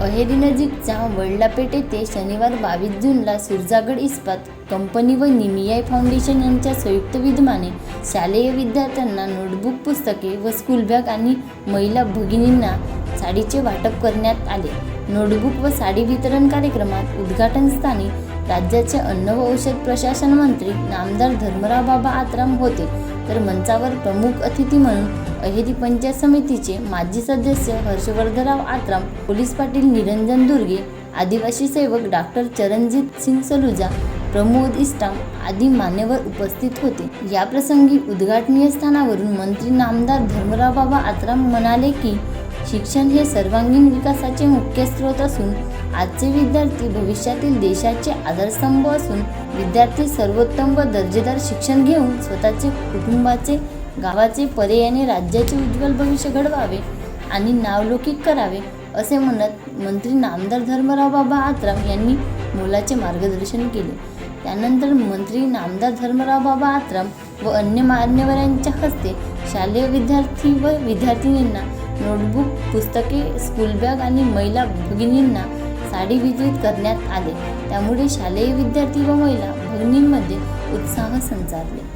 अहेरी नजीकच्या वडलापेठ येथे शनिवार बावीस जूनला सुरजागड इस्पात कंपनी व निमियाय फाउंडेशन यांच्या संयुक्त विद्यमाने शालेय विद्यार्थ्यांना नोटबुक पुस्तके व स्कूल बॅग आणि महिला भगिनींना साडीचे वाटप करण्यात आले. नोटबुक व साडी वितरण कार्यक्रमात उद्घाटनस्थानी राज्याचे अन्न व औषध प्रशासन मंत्री नामदार धर्मराव बाबा आत्राम होते. तर मंचावर प्रमुख अतिथी म्हणून अहेरी पंचायत समितीचे माजी सदस्य हर्षवर्धनराव आत्राम पोलीस पाटील निरंजन दुर्गे आदिवासी सेवक डॉक्टर चरणजित सिंग सलुजा प्रमोद इस्टाम आदी मान्यवर उपस्थित होते. या प्रसंगी उद्घाटनीय स्थानावरून मंत्री नामदार धर्मराव बाबा आत्राम म्हणाले की शिक्षण हे सर्वांगीण विकासाचे मुख्य स्रोत असून आजचे विद्यार्थी भविष्यातील देशाचे आधारस्तंभ असून विद्यार्थी सर्वोत्तम व दर्जेदार शिक्षण घेऊन स्वतःचे कुटुंबाचे गावाचे पर्यायाने राज्याचे उज्ज्वल भविष्य घडवावे आणि नावलौकिक करावे असे म्हणत मंत्री नामदार धर्मराव बाबा आत्राम यांनी मोलाचे मार्गदर्शन केले. त्यानंतर मंत्री नामदार धर्मराव बाबा आत्राम व अन्य मान्यवरांच्या हस्ते शालेय विद्यार्थी व विद्यार्थिनींना नोटबुक पुस्तके स्कूल बॅग आणि महिला भगिनींना साडी वितरित करण्यात आले. त्यामुळे शालेय विद्यार्थी व महिला भगिनींमध्ये उत्साह संचारले.